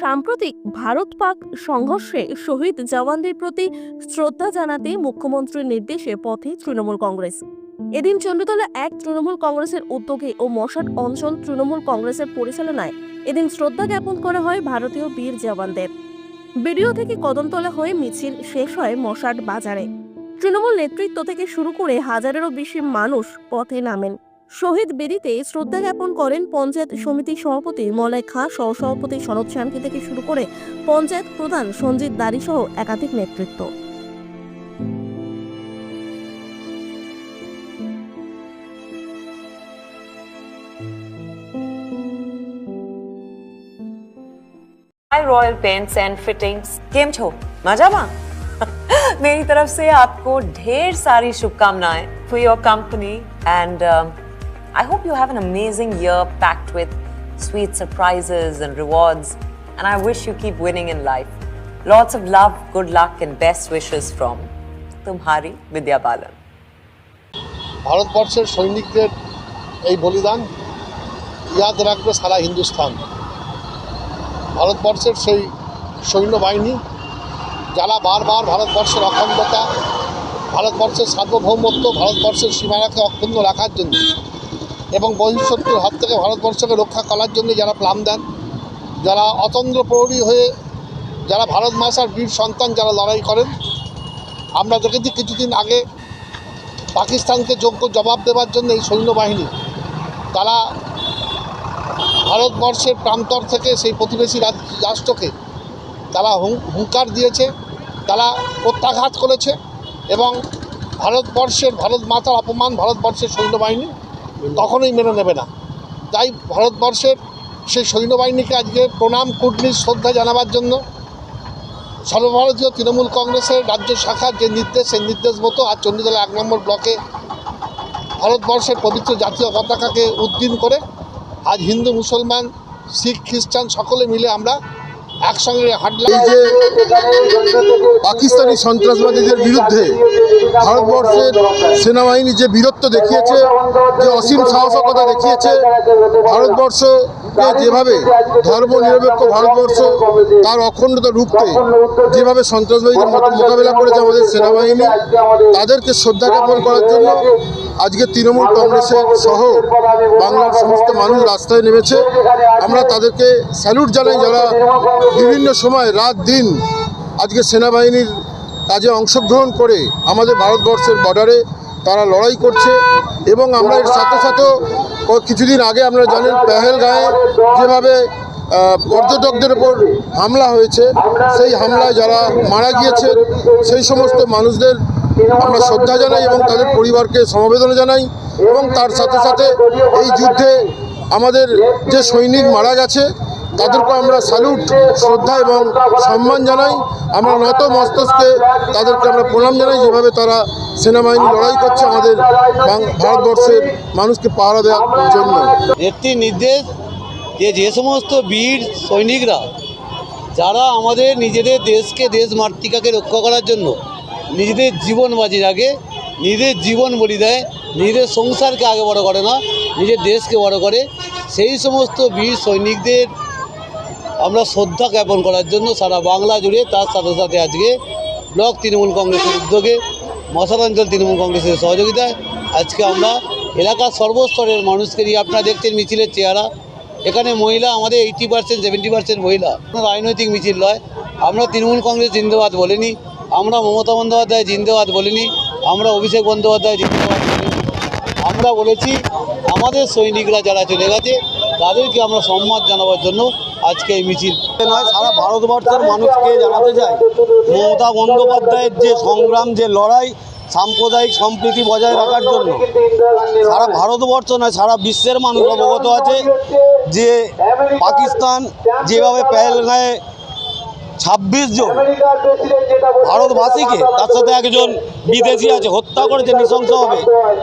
সাম্প্রতিক ভারত পাক সংঘর্ষে শহীদ জওয়ানদের প্রতি শ্রদ্ধা জানাতে মুখ্যমন্ত্রীর নির্দেশে পথে তৃণমূল কংগ্রেস। এদিন চন্দ্রতলা এক তৃণমূল কংগ্রেসের উদ্যোগে ও মশাট অঞ্চল তৃণমূল কংগ্রেসের পরিচালনায় এদিন শ্রদ্ধা জ্ঞাপন করা হয় ভারতীয় বীর জওয়ানদের। ভিডিও থেকে কদমতলা হয়ে মিছিল শেষ হয় মশাট বাজারে। তৃণমূল নেতৃত্ব থেকে শুরু করে হাজারেরও বেশি মানুষ পথে নামেন। শহীদ বেদিতে শ্রদ্ধা জ্ঞাপন করেন পঞ্চায়েত সমিতির সভাপতি মলয় খাঁ সহসভাপতি শরৎ শানকি থেকে শুরু করে পঞ্চায়েত প্রধান সঞ্জিত দারি সহ একাধিক নেতৃত্ব hi Royal Paints and Fittings केम छो मजामा मेरी तरफ से आपको ढेर सारी शुभकामनाएं for your company and I hope you have an amazing year packed with sweet surprises and rewards, and I wish you keep winning in life. Lots of love, good luck, and best wishes from Tumhari Vidya Balan. ইয়াদ রাখবে সারা হিন্দুস্তান ভারতবর্ষের সেই সৈন্যবাহিনী যারা বারবার ভারতবর্ষের অখণ্ডতা ভারতবর্ষের সার্বভৌমত্ব ভারতবর্ষের সীমানাকে অক্ষুণ্ণ রাখার জন্য এবং বহিঃশত্রুর হাত থেকে ভারতবর্ষকে রক্ষা করার জন্য যারা প্লাম দেন, যারা অতন্দ্র প্রহরী হয়ে যারা ভারত মাসার বীর সন্তান যারা লড়াই করেন, আমরা দেখেছি কিছুদিন আগে পাকিস্তানকে যোগ্য জবাব দেওয়ার জন্য এই সৈন্যবাহিনী, তারা ভারতবর্ষের প্রান্তর থেকে সেই প্রতিবেশী রাষ্ট্রকে তারা হুঙ্কার দিয়েছে, তারা প্রত্যাঘাত করেছে এবং ভারতবর্ষের, ভারত মাতার অপমান ভারতবর্ষের সৈন্যবাহিনী কখনোই মেনে নেবে না। তাই ভারতবর্ষের সেই সৈন্যবাহিনীকে আজকে প্রণাম কুটনি শ্রদ্ধা জানাবার জন্য সর্বভারতীয় তৃণমূল কংগ্রেসের রাজ্য শাখার যে নির্দেশ, সেই নির্দেশ মতো আজ চণ্ডীতলা এক নম্বর ব্লকে ভারতবর্ষের পবিত্র জাতীয় পতাকাকে উদ্দিন করে আজ হিন্দু, মুসলমান, শিখ, খ্রিস্টান সকলে মিলে আমরা একসঙ্গে যে পাকিস্তানি সন্ত্রাসবাদীদের বিরুদ্ধে ভারতবর্ষের সেনাবাহিনী যে বীরত্ব দেখিয়েছে, যে অসীম সাহসিকতা দেখিয়েছে, ভারতবর্ষকে যেভাবে ধর্ম নিরপেক্ষ ভারতবর্ষ, তার অখণ্ডতা রুখতে যেভাবে সন্ত্রাসবাদীদের মতো মোকাবেলা করেছে আমাদের সেনাবাহিনী, তাদেরকে শ্রদ্ধা জ্ঞাপন করার জন্য আজকে তৃণমূল কংগ্রেসের সহ বাংলার সমস্ত মানুষ রাস্তায় নেমেছে। আমরা তাদেরকে স্যালুট জানাই যারা বিভিন্ন সময় রাত দিন আজকে সেনাবাহিনীর কাজে অংশগ্রহণ করে আমাদের ভারতবর্ষের বর্ডারে তারা লড়াই করছে এবং আমরা এর সাথে সাথেও কিছুদিন আগে আমরা জানেন পেহেলগাঁয়ে যেভাবে পর্যটকদের উপর হামলা হয়েছে, সেই হামলায় যারা মারা গিয়েছে, সেই সমস্ত মানুষদের আমরা শ্রদ্ধা জানাই এবং তাদের পরিবারকে সমবেদনা জানাই এবং তার সাথে সাথে এই যুদ্ধে আমাদের যে সৈনিক মারা গেছে, তাদেরকে আমরা স্যালুট শ্রদ্ধা এবং সম্মান জানাই। আমরা নত মস্তকে তাদেরকে আমরা প্রণাম জানাই, যেভাবে তারা সেনাবাহিনী লড়াই করছে আমাদের ভারতবর্ষের মানুষকে পাহারা দেওয়ার জন্য। একটি নির্দেশ যে যে সমস্ত বীর সৈনিকরা, যারা আমাদের নিজেদের দেশকে, দেশ মাতৃকাকে রক্ষা করার জন্য নিজেদের জীবন বাজি রাখে, নিজেদের জীবন বলি দেয় নিজেদের সংসারকে আগে বড় করে না, নিজের দেশকে বড় করে। সেই সমস্ত বীর সৈনিকদের আমরা শ্রদ্ধা জ্ঞাপন করার জন্য সারা বাংলা জুড়ে তার সাথে সাথে আজকে ব্লক তৃণমূল কংগ্রেসের উদ্যোগে মশালাঞ্চল তৃণমূল কংগ্রেসের সহযোগিতায় আজকে আমরা এলাকার সর্বস্তরের মানুষকে নিয়ে, আপনারা দেখছেন মিছিলের চেহারা। এখানে মহিলা আমাদের এইটি পার্সেন্ট সেভেন্টি পার্সেন্ট মহিলা। রাজনৈতিক মিছিল নয়। আমরা তৃণমূল কংগ্রেস জিন্দাবাদ বলিনি। আমরা মমতা বন্দ্যোপাধ্যায় জিন্দাবাদ বলিনি। আমরা অভিষেক বন্দ্যোপাধ্যায় জিন্দাবাদ আমরা বলেছি, আমাদের সৈনিকরা যারা চলে গেছে, তাদেরকে আমরা সম্মান জানাবার জন্য আজকে এই মিছিল। নয়, সারা ভারতবর্ষের মানুষকে জানাতে চাই, মমতা বন্দ্যোপাধ্যায়ের যে সংগ্রাম, যে লড়াই, সাম্প্রদায়িক সম্প্রীতি বজায় রাখার জন্য। সারা ভারতবর্ষ নয়, সারা বিশ্বের মানুষ অবগত আছে যে পাকিস্তান যেভাবে পেহেলগাঁয়ে ছাব্বিশ জন ভারতবাসীকে, তার সাথে একজন বিদেশি আছে, হত্যা করেছে নৃশংসভাবে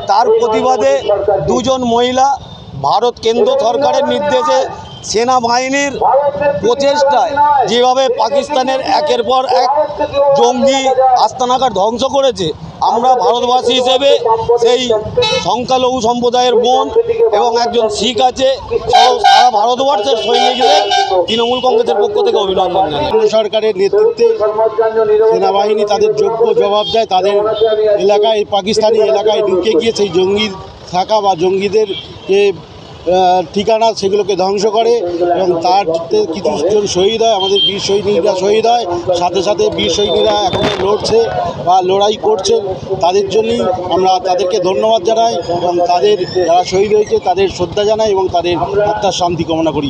তার প্রতিবাদে দুজন মহিলা ভারত কেন্দ্র সরকারের নির্দেশে সেনাবাহিনীর প্রচেষ্টায় যেভাবে পাকিস্তানের একের পর এক জঙ্গি আস্তানাকার ধ্বংস করেছে আমরা ভারতবাসী হিসেবে সেই সংখ্যালঘু সম্প্রদায়ের বোন এবং একজন শিখ আছে সারা ভারতবর্ষের সৈনিকদের তৃণমূল কংগ্রেসের পক্ষ থেকে অভিনন্দন জানাই। সরকারের নেতৃত্বে সেনাবাহিনী তাদের যোগ্য জবাব দেয়, তাদের এলাকায়, পাকিস্তানি এলাকায় ঢুকে গিয়ে সেই জঙ্গি থাকা বা জঙ্গিদের ঠিকানা সেগুলোকে ধ্বংস করে এবং তার কিছু জন শহীদ হয়, আমাদের বীর সৈনিকরা শহীদ হয়, সাথে সাথে বীর সৈনিকরা এখনও লড়ছে বা লড়াই করছে। তাদের জন্যই আমরা তাদেরকে ধন্যবাদ জানাই এবং তাদের যারা শহীদ হয়েছে, তাদের শ্রদ্ধা জানাই এবং তাদের আত্মার শান্তি কামনা করি।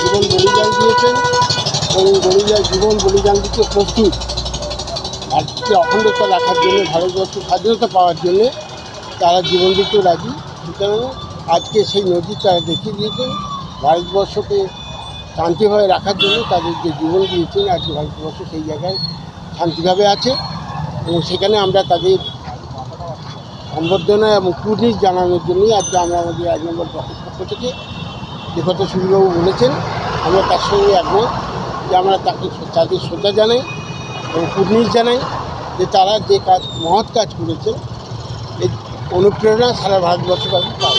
জীবন বলিদান দিয়েছেন এবং বলিদান জীবন বলিদান দিতে প্রস্তুত। ভারতকে অখণ্ডতা রাখার জন্য ভারতবর্ষ স্বাধীনতা পাওয়ার জন্য তারা জীবন দিতে রাজি। সুতরাং আজকে সেই নদী তারা দেখিয়ে দিয়েছেন ভারতবর্ষকে শান্তিভাবে রাখার জন্য তাদের যে জীবন দিয়েছেন, আজকে ভারতবর্ষ সেই জায়গায় শান্তিভাবে আছে এবং সেখানে আমরা তাদের সম্বর্ধনা এবং কুর্নিশ জানানোর জন্যই আজকে আমরা আমাদের এক নম্বর ব্লকের পক্ষ থেকে যে কথা সুবিবাবু বলেছেন, আমরা তার সঙ্গে একমত যে আমরা তাকে তাদের শ্রদ্ধা জানাই এবং কুর্নিশ জানাই যে তারা যে কাজ, মহৎ কাজ করেছেন এই অনুপ্রেরণা সারা ভারতবর্ষবাসী পাবে